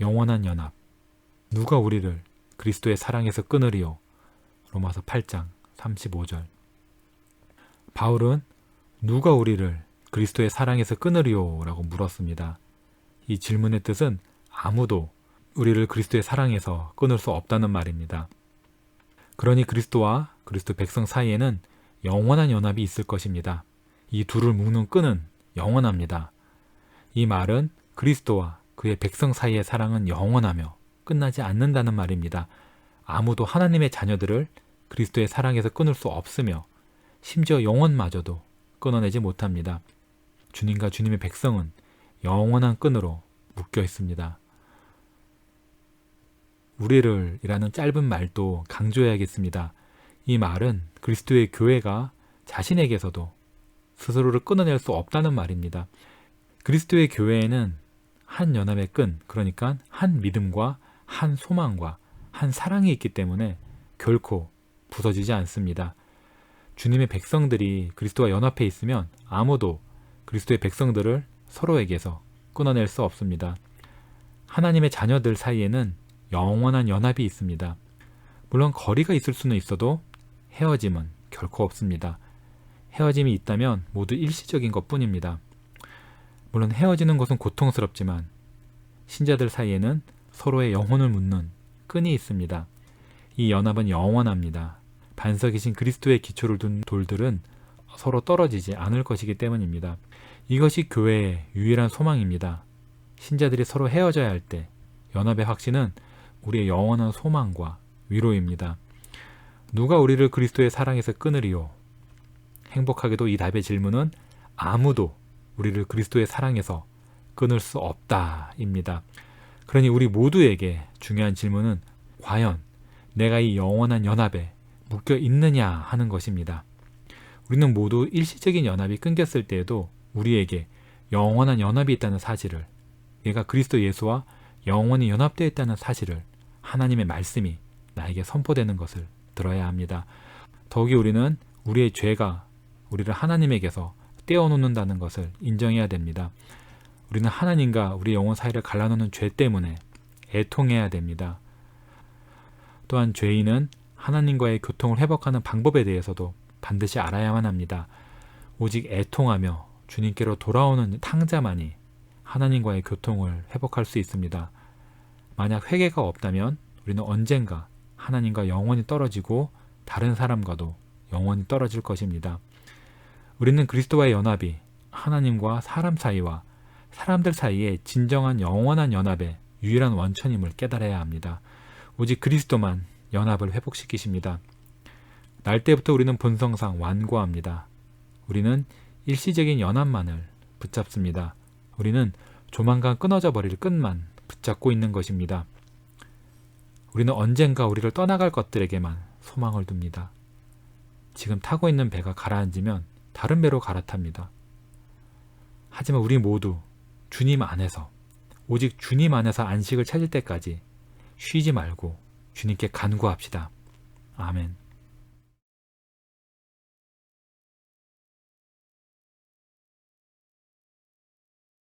영원한 연합. 누가 우리를 그리스도의 사랑에서 끊으리요? 로마서 8장 35절. 바울은 누가 우리를 그리스도의 사랑에서 끊으리요? 라고 물었습니다. 이 질문의 뜻은 아무도 우리를 그리스도의 사랑에서 끊을 수 없다는 말입니다. 그러니 그리스도와 그리스도 백성 사이에는 영원한 연합이 있을 것입니다. 이 둘을 묶는 끈은 영원합니다. 이 말은 그리스도와 그의 백성 사이의 사랑은 영원하며 끝나지 않는다는 말입니다. 아무도 하나님의 자녀들을 그리스도의 사랑에서 끊을 수 없으며 심지어 영원마저도 끊어내지 못합니다. 주님과 주님의 백성은 영원한 끈으로 묶여 있습니다. 우리를 이라는 짧은 말도 강조해야겠습니다. 이 말은 그리스도의 교회가 자신에게서도 스스로를 끊어낼 수 없다는 말입니다. 그리스도의 교회에는 한 연합의 끈, 그러니까 한 믿음과 한 소망과 한 사랑이 있기 때문에 결코 부서지지 않습니다. 주님의 백성들이 그리스도와 연합해 있으면 아무도 그리스도의 백성들을 서로에게서 끊어낼 수 없습니다. 하나님의 자녀들 사이에는 영원한 연합이 있습니다. 물론 거리가 있을 수는 있어도 헤어짐은 결코 없습니다. 헤어짐이 있다면 모두 일시적인 것 뿐입니다. 물론 헤어지는 것은 고통스럽지만 신자들 사이에는 서로의 영혼을 묻는 끈이 있습니다. 이 연합은 영원합니다. 반석이신 그리스도의 기초를 둔 돌들은 서로 떨어지지 않을 것이기 때문입니다. 이것이 교회의 유일한 소망입니다. 신자들이 서로 헤어져야 할 때 연합의 확신은 우리의 영원한 소망과 위로입니다. 누가 우리를 그리스도의 사랑에서 끊으리요? 행복하게도 이 답의 질문은 아무도 우리를 그리스도의 사랑에서 끊을 수 없다입니다. 그러니 우리 모두에게 중요한 질문은 과연 내가 이 영원한 연합에 묶여 있느냐 하는 것입니다. 우리는 모두 일시적인 연합이 끊겼을 때에도 우리에게 영원한 연합이 있다는 사실을, 얘가 그리스도 예수와 영원히 연합되어 있다는 사실을 하나님의 말씀이 나에게 선포되는 것을 들어야 합니다. 더욱이 우리는 우리의 죄가 우리를 하나님에게서 떼어놓는다는 것을 인정해야 됩니다. 우리는 하나님과 우리 영혼 사이를 갈라놓는 죄 때문에 애통해야 됩니다. 또한 죄인은 하나님과의 교통을 회복하는 방법에 대해서도 반드시 알아야만 합니다. 오직 애통하며 주님께로 돌아오는 탕자만이 하나님과의 교통을 회복할 수 있습니다. 만약 회개가 없다면 우리는 언젠가 하나님과 영원히 떨어지고 다른 사람과도 영원히 떨어질 것입니다. 우리는 그리스도와의 연합이 하나님과 사람 사이와 사람들 사이의 진정한 영원한 연합의 유일한 원천임을 깨달아야 합니다. 오직 그리스도만 연합을 회복시키십니다. 날 때부터 우리는 본성상 완고합니다. 우리는 일시적인 연합만을 붙잡습니다. 우리는 조만간 끊어져 버릴 끈만 붙잡고 있는 것입니다. 우리는 언젠가 우리를 떠나갈 것들에게만 소망을 둡니다. 지금 타고 있는 배가 가라앉으면 다른 배로 갈아탑니다. 하지만 우리 모두 주님 안에서 오직 주님 안에서 안식을 찾을 때까지 쉬지 말고 주님께 간구합시다. 아멘.